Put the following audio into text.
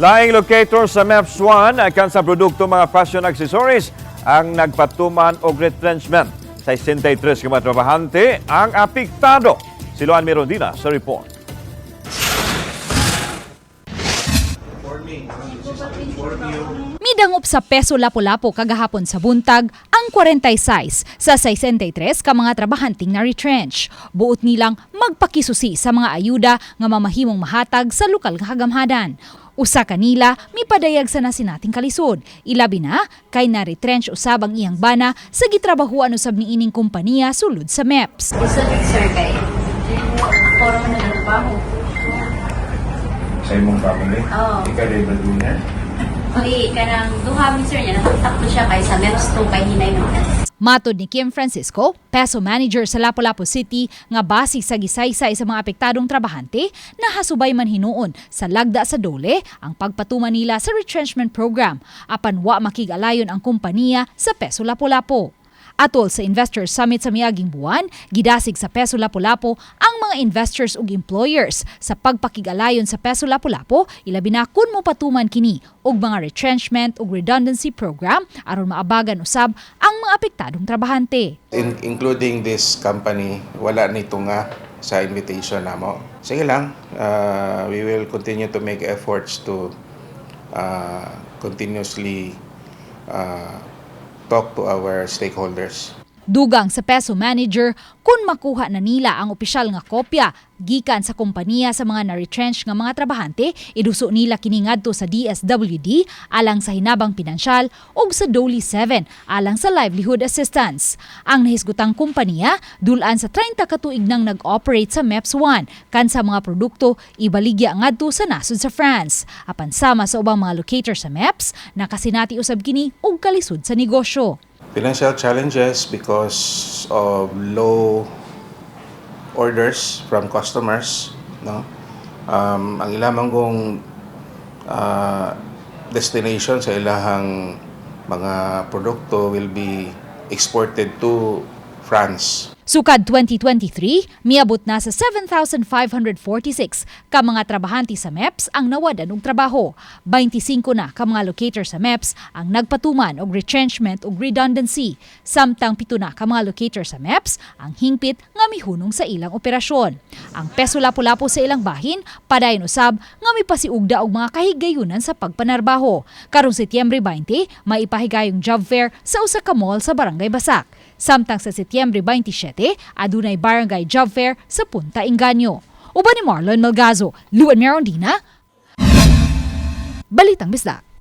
Laing locator sa MEPS 1 akan sa produkto mga fashion accessories ang nagpatuman og retrenchment. Sa 63 ka mga trabahante ang apektado. Si Luan Mirondina sa report. Midangop sa peso lapu-lapu kagahapon sa buntag ang 46 sa 63 ka mga trabahanting na retrench. Buot nilang magpakisusi sa mga ayuda nga mamahimong mahatag sa lokal nga kagamhadan. Usa kanila mipadayag sa nasinating kalisod. Ilabi na kay na retrench usab ang iyang bana sa gitrabahuan usab ni ining kompanya sulod sa MEPS. Ni sir kay Puro mo na ng trabaho. sa imong family? Oo. Ikaw rin breadwinner? Uli, kanang duha sir niya, nakatakbo siya kay sa MEPS 2 kay hinay mo. Matod ni Kim Francisco, peso manager sa Lapu-Lapu City, nga base sa gisaysay sa mga apektadong trabahante, nahasubay man hinuon sa lagda sa dole ang pagpatuman nila sa retrenchment program, apan wa makigalayon ang kompanya sa peso Lapu-Lapu. Atol sa Investor Summit sa miaging buwan, gidasig sa Peso Lapu-Lapu ang mga investors ug employers sa pagpakigalayon sa Peso Lapu-Lapu ilabi na kun mo patuman kini og mga retrenchment ug redundancy program aron maabagan usab ang mga apektadong trabahante. In, including this company, wala nito nga sa invitation namo. Sige lang, uh, we will continue to make efforts to uh, continuously uh, talk to our stakeholders. Dugang sa peso manager kung makuha na nila ang opisyal nga kopya gikan sa kompanya sa mga na-retrench nga mga trabahante iduso nila kini ngadto sa DSWD alang sa hinabang pinansyal ug sa DOLI 7 alang sa livelihood assistance. Ang nahisgutang kompanya dulan sa 30 ka tuig nang nag-operate sa MEPS 1 kan sa mga produkto ibaligya ngadto sa nasod sa France. Apan sama sa ubang mga locator sa MEPS nakasinati usab kini og kalisod sa negosyo. Financial challenges because of low orders from customers, no? Um, ang ilamang kong uh, destination sa ilahang mga produkto will be exported to France. Sukad 2023, miabot na sa 7,546 ka mga trabahante sa MEPS ang nawadan og trabaho. 25 na ka mga locator sa MEPS ang nagpatuman og retrenchment ug redundancy. Samtang pito na ka mga locator sa MEPS ang hingpit nga mihunong sa ilang operasyon. Ang peso lapu-lapu sa ilang bahin, padayon usab nga mipasiugda og mga kahigayunan sa pagpanarbaho. Karong Setyembre 20, may ipahigayong job fair sa usa ka mall sa Barangay Basak. Samtang sa Setyembre 27, adunay barangay job fair sa Punta Inganyo. Uban ni Marlon Malgazo, Luan Merondina, Balitang Bisdak.